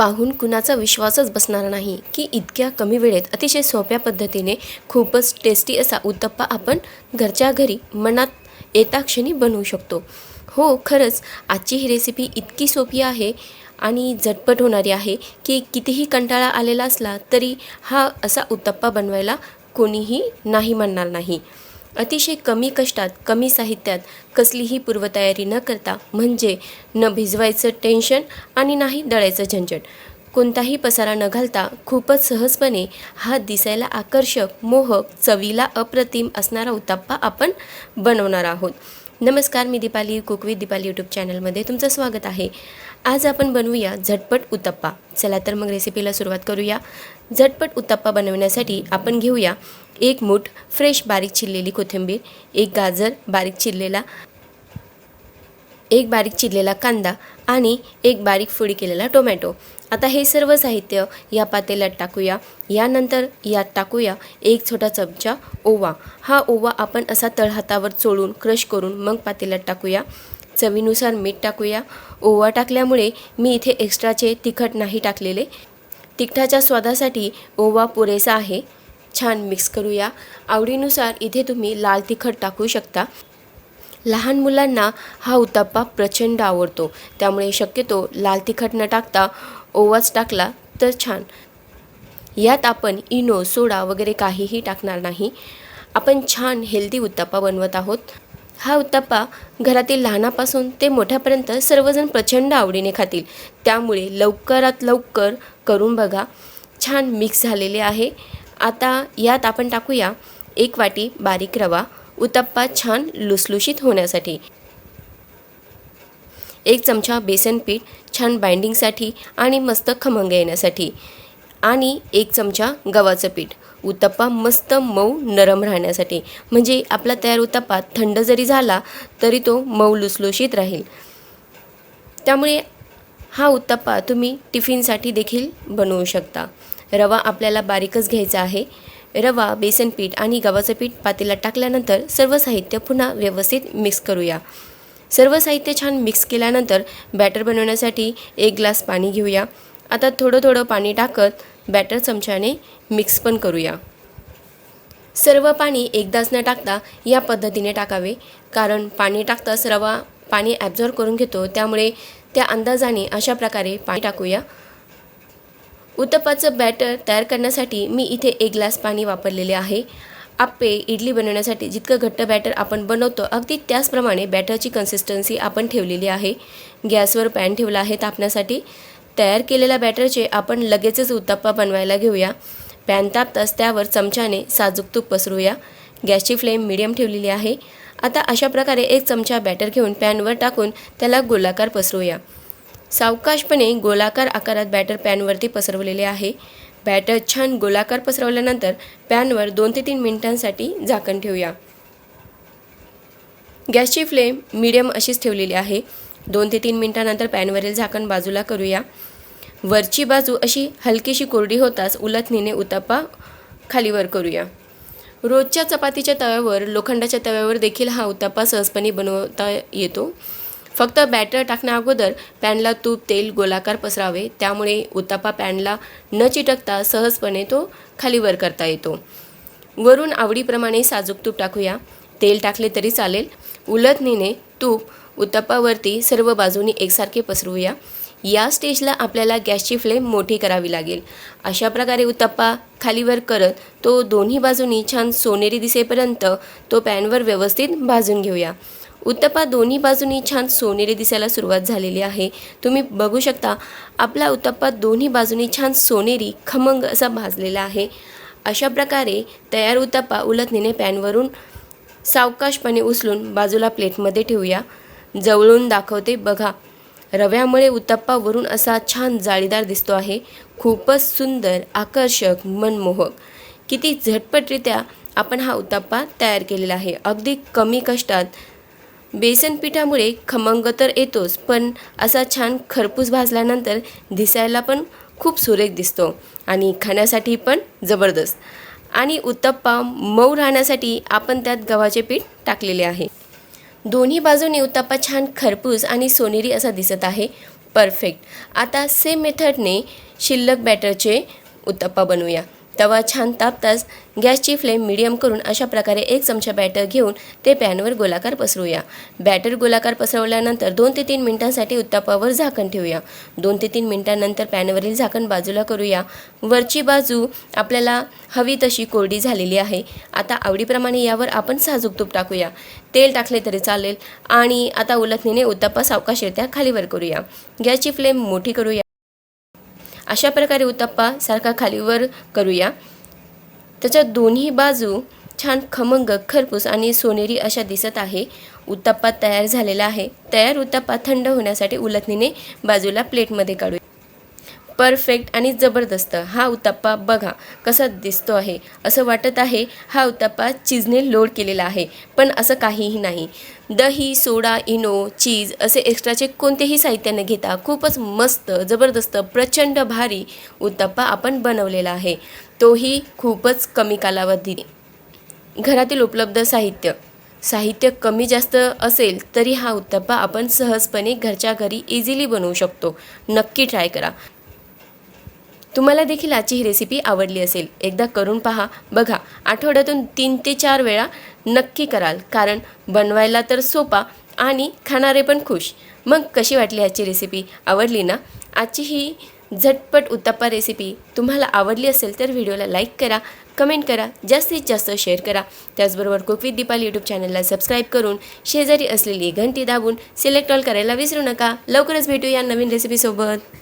पाहून कुणाचा विश्वासच बसणार नाही की इतक्या कमी वेळेत अतिशय सोप्या पद्धतीने खूपच टेस्टी असा उत्तप्पा आपण घरच्या घरी मनात येता क्षणी बनवू शकतो. हो खरंच आजची ही रेसिपी इतकी सोपी आहे आणि झटपट होणारी आहे की कितीही कंटाळा आलेला असला तरी हा असा उत्तप्पा बनवायला कोणीही नाही म्हणणार नाही. अतिशय कमी कष्टात कमी साहित्यात कसलीही पूर्वतयारी न करता म्हणजे न भिजवायचं टेन्शन आणि नाही दळायचं झंझट. कोणताही पसारा न घालता खूपच सहजपणे हा दिसायला आकर्षक मोहक चवीला अप्रतिम असणारा उताप्पा आपण बनवणार आहोत. नमस्कार मी Deepali cook with Deepali YouTube चॅनलमध्ये तुमचं स्वागत आहे. आज आपण बनवूया झटपट उत्तप्पा. चला तर मग रेसिपीला सुरुवात करूया. झटपट उत्तप्पा बनवण्यासाठी आपण घेऊया एक मूठ फ्रेश बारीक चिरलेली कोथिंबीर एक गाजर बारीक चिरलेला एक बारीक चिरलेला कांदा आणि एक बारीक फोडी केलेला टोमॅटो. आता हे सर्व साहित्य या पातेल्यात टाकूया. यानंतर यात टाकूया एक छोटा चमचा ओवा. हा ओवा आपण असा तळहातावर चोळून क्रश करून मग पातेल्यात टाकूया. चवीनुसार मीठ टाकूया. ओवा टाकल्यामुळे मी इथे एक्स्ट्राचे तिखट नाही टाकलेले. तिखटाच्या स्वादासाठी ओवा पुरेसा आहे. छान मिक्स करूया. आवडीनुसार इथे तुम्ही लाल तिखट टाकू शकता. लहान मुलांना हा उत्तप्पा प्रचंड आवडतो. त्यामुळे शक्यतो लाल तिखट न टाकता ओवाच टाकला तर छान. यात आपण इनो सोडा वगैरे काहीही टाकणार नाही. आपण छान हेल्दी उत्तप्पा बनवत आहोत. हा उत्तप्पा घरातील लहानापासून ते मोठ्यापर्यंत सर्वजण प्रचंड आवडीने खातील. त्यामुळे लवकरात लवकर करून बघा. छान मिक्स झालेले आहे. आता यात आपण टाकूया एक वाटी बारीक रवा. उत्तप्पा छान लुसलुशीत होण्यासाठी. एक चमचा बेसन पीठ छान बाइंडिंगसाठी आणि मस्त खमंग येण्यासाठी. आणि एक चमचा गव्हाचं पीठ. उत्तप्पा मस्त मऊ नरम राहण्यासाठी. म्हणजे आपला तयार उत्तप्पा थंड जरी झाला तरी तो मऊ लुसलुशीत राहील. त्यामुळे हा उत्तप्पा तुम्ही टिफिनसाठी देखील बनवू शकता. रवा आपल्याला बारीकच घ्यायचा आहे. रवा बेसन पीठ आणि गव्हाचं पीठ पातेल्यात टाकल्यानंतर सर्व साहित्य पुन्हा व्यवस्थित मिक्स करूया. सर्व साहित्य छान मिक्स केल्यानंतर बॅटर बनवण्यासाठी एक ग्लास पाणी घेऊया. आता थोडं थोडं पाणी टाकत बॅटर चमच्याने मिक्स पण करूया. सर्व पाणी एकदाच न टाकता या पद्धतीने टाकावे कारण पाणी टाकताच रवा पाणी ॲब्झॉर्ब करून घेतो त्यामुळे त्या अंदाजाने अशा प्रकारे पाणी टाकूया. उत्तप्पाचं बॅटर तयार करण्यासाठी मी इथे एक ग्लास पाणी वापरलेले आहे. आप्पे इडली बनवण्यासाठी जितकं घट्ट बॅटर आपण बनवतो अगदी त्याचप्रमाणे बॅटरची कन्सिस्टन्सी आपण ठेवलेली आहे. गॅसवर पॅन ठेवला आहे तापण्यासाठी. तयार केलेल्या बॅटरचे आपण लगेचच उत्तप्पा बनवायला घेऊया. पॅन तापताच त्यावर चमच्याने साजूक तूप पसरूया. गॅसची फ्लेम मिडियम ठेवलेली आहे. आता अशा प्रकारे एक चमचा बॅटर घेऊन पॅनवर टाकून त्याला गोलाकार पसरूया. सावकाशपणे गोलाकार आकारात बॅटर पॅनवरती पसरवलेले आहे. बॅटर छान गोलाकार पसरवल्यानंतर पॅनवर दोन ते तीन मिनिटांसाठी झाकण ठेवूया. गॅसची फ्लेम मीडियम अशीच ठेवलेली आहे. दोन ते तीन मिनिटानंतर पॅनवरील झाकण बाजूला करूया. वरची बाजू अशी हलकीशी कोरडी होताच उलथणीने उत्तप्पा खालीवर करूया. रोजच्या चपातीच्या तव्यावर लोखंडाच्या तव्यावर देखील हा उत्तप्पा सहजपणे बनवता येतो. फक्त बॅटर टाकण्या अगोदर पॅनला तूप तेल गोलाकार पसरावे. त्यामुळे उत्तप्पा पॅनला न चिटकता सहजपणे तो खालीवर करता येतो. वरून आवडीप्रमाणे साजूक तूप टाकूया. तेल टाकले तरी चालेल. उलथणीने तूप उत्तप्पावरती सर्व बाजूनी एकसारखे पसरवूया. या स्टेजला आपल्याला गॅसची फ्लेम मोठी करावी लागेल. अशा प्रकारे उत्तप्पा खालीवर करत तो दोन्ही बाजूनी छान सोनेरी दिसेपर्यंत तो पॅनवर व्यवस्थित भाजून घेऊया. उत्तप्पा दोन्ही बाजूनी छान सोनेरी दिसायला सुरुवात झालेली आहे. तुम्ही बघू शकता आपला उत्तप्पा दोन्ही बाजूनी छान सोनेरी खमंग असा भाजलेला आहे. अशा प्रकारे तयार उत्तप्पा उलथणीने पॅनवरून सावकाशपणे उचलून बाजूला प्लेटमध्ये ठेवूया. जवळून दाखवते बघा रव्यामुळे उत्तप्पा वरून असा छान जाळीदार दिसतो आहे. खूपच सुंदर आकर्षक मनमोहक. किती झटपटरित्या आपण हा उत्तप्पा तयार केलेला आहे. अगदी कमी कष्टात बेसन पिठामुळे खमंग तर येतोच पण असा छान खरपूस भाजल्यानंतर दिसायला पण खूप सुरेख दिसतो आणि खाण्यासाठी पण जबरदस्त. आणि उत्तप्पा मऊ राहण्यासाठी आपण त्यात गव्हाचे पीठ टाकलेले आहे. दोन्ही बाजूने उत्तप्पा छान खरपूस आणि सोनेरी असा दिसत आहे. परफेक्ट. आता सेम मेथडने शिल्लक बॅटरचे उत्तप्पा बनवूया. तवा छान तापताच गॅसची फ्लेम मिडियम करून अशा प्रकारे एक चमचा बॅटर घेऊन ते पॅनवर गोलाकार पसरूया. बॅटर गोलाकार पसरवल्यानंतर दोन ते तीन मिनिटांसाठी उत्तापावर झाकण ठेवूया. दोन ते तीन मिनिटांनंतर पॅनवरील झाकण बाजूला करूया. वरची बाजू आपल्याला हवी तशी कोरडी झालेली आहे. आता आवडीप्रमाणे यावर आपण साजूक तूप टाकूया. तेल टाकले तरी चालेल आणि आता उलथणीने उत्तप्पा सावकाशरित्या खालीवर करूया. गॅसची फ्लेम मोठी करूया. अशा प्रकारे उत्तप्पा सारखा खालीवर करूया. त्याच्या दोन्ही बाजू छान खमंग खरपूस आणि सोनेरी अशा दिसत आहे. उत्तप्पा तयार झालेला आहे. तयार उत्तप्पा थंड होण्यासाठी उलथणीने बाजूला प्लेटमध्ये काढूया. परफेक्ट आणि जबरदस्त. हा उत्तप्पा बघा कसा दिसतो आहे. असं वाटत आहे हा उत्तप्पा चीजने लोड केलेला आहे. पण असं काहीही नाही. दही सोडा इनो चीज असे एक्स्ट्राचे कोणतेही साहित्य न घेता खूपच मस्त जबरदस्त प्रचंड भारी उत्तप्पा आपण बनवलेला आहे. तोही खूपच कमी कालावधी घरातील उपलब्ध साहित्य. साहित्य कमी जास्त असेल तरी हा उत्तप्पा आपण सहजपणे घरच्या घरी इझिली बनवू शकतो. नक्की ट्राय करा. तुम्हाला देखील आजची ही रेसिपी आवडली असेल. एकदा करून पहा. बघा आठवड्यातून तीन ते चार वेळा नक्की कराल कारण बनवायला तर सोपा आणि खाणारे पण खुश. मग कशी वाटली आजची रेसिपी आवडली ना? आजची ही झटपट उत्तप्पा रेसिपी तुम्हाला आवडली असेल तर व्हिडिओला लाईक करा कमेंट करा जास्तीत जास्त शेअर करा. त्याचबरोबर कुक विथ दीपाल यूट्यूब चॅनलला सबस्क्राईब करून शेजारी असलेली घंटी दाबून सिलेक्ट ऑल करायला विसरू नका. लवकरच भेटूया नवीन रेसिपीसोबत